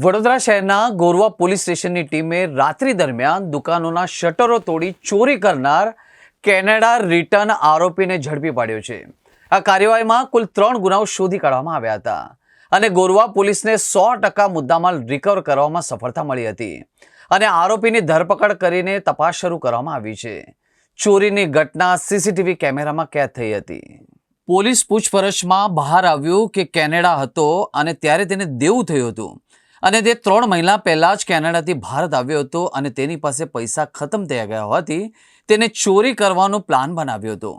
વડોદરા શહેરના ગોરવા પોલીસ સ્ટેશનની ટીમે રાત્રિ દરમિયાન દુકાનોના શટરો તોડી ચોરી કરનાર કેનેડા રિટર્ન આરોપીને ઝડપી પાડ્યો છે. આ કાર્યવાહીમાં કુલ ત્રણ ગુનાઓ શોધી કાઢવામાં આવ્યા હતા અને ગોરવા પોલીસને સો ટકા મુદ્દામાલ રિકવર કરવામાં સફળતા મળી હતી અને આરોપીની ધરપકડ કરીને તપાસ શરૂ કરવામાં આવી છે. ચોરીની ઘટના સીસીટીવી કેમેરામાં કેદ થઈ હતી. પોલીસ પૂછપરછમાં બહાર આવ્યું કે કેનેડા હતો અને ત્યારે તેને દેવું થયું હતું. અને તે ત્રણ મહિના પહેલાં જ કેનેડાથી ભારત આવ્યો હતો અને તેની પાસે પૈસા ખતમ થઈ ગયા હોવાથી તેને ચોરી કરવાનો પ્લાન બનાવ્યો હતો.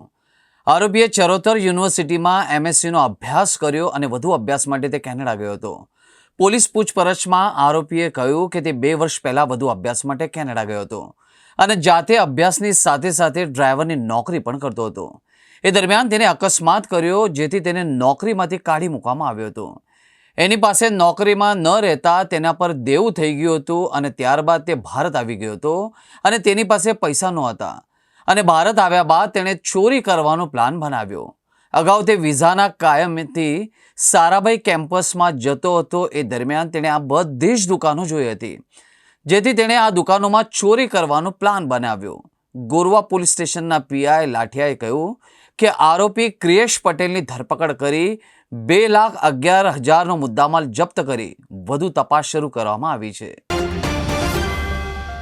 આરોપીએ ચરોતર યુનિવર્સિટીમાં એમએસસીનો અભ્યાસ કર્યો અને વધુ અભ્યાસ માટે તે કેનેડા ગયો હતો. પોલીસ પૂછપરછમાં આરોપીએ કહ્યું કે તે બે વર્ષ પહેલાં વધુ અભ્યાસ માટે કેનેડા ગયો હતો અને જાતે અભ્યાસની સાથે સાથે ડ્રાઈવરની નોકરી પણ કરતો હતો. એ દરમિયાન તેને અકસ્માત કર્યો, જેથી તેને નોકરીમાંથી કાઢી મૂકવામાં આવ્યો હતો. એની પાસે નોકરીમાં ન રહેતા તેના પર દેવું થઈ ગયું હતું અને ત્યારબાદ તે ભારત આવી ગયો હતો અને તેની પાસે પૈસા નહોતા. અને ભારત આવ્યા બાદ તેણે ચોરી કરવાનો પ્લાન બનાવ્યો. અગાઉ તે વિઝાના કાયમથી સારાભાઈ કેમ્પસમાં જતો હતો. એ દરમિયાન તેણે આ બધી જ દુકાનો જોઈ હતી. જેથી તેણે આ દુકાનોમાં ચોરી કરવાનો પ્લાન બનાવ્યો. ગોરવા પોલીસ સ્ટેશનના પીઆઈ લાઠિયાએ કહ્યું કે આરોપી ક્રિયેશ પટેલની ધરપકડ કરી બે લાખ અગિયાર હજારનો મુદ્દામાલ જપ્ત કરી. વધુ તપાસ શરૂ કરવામાં આવી છે.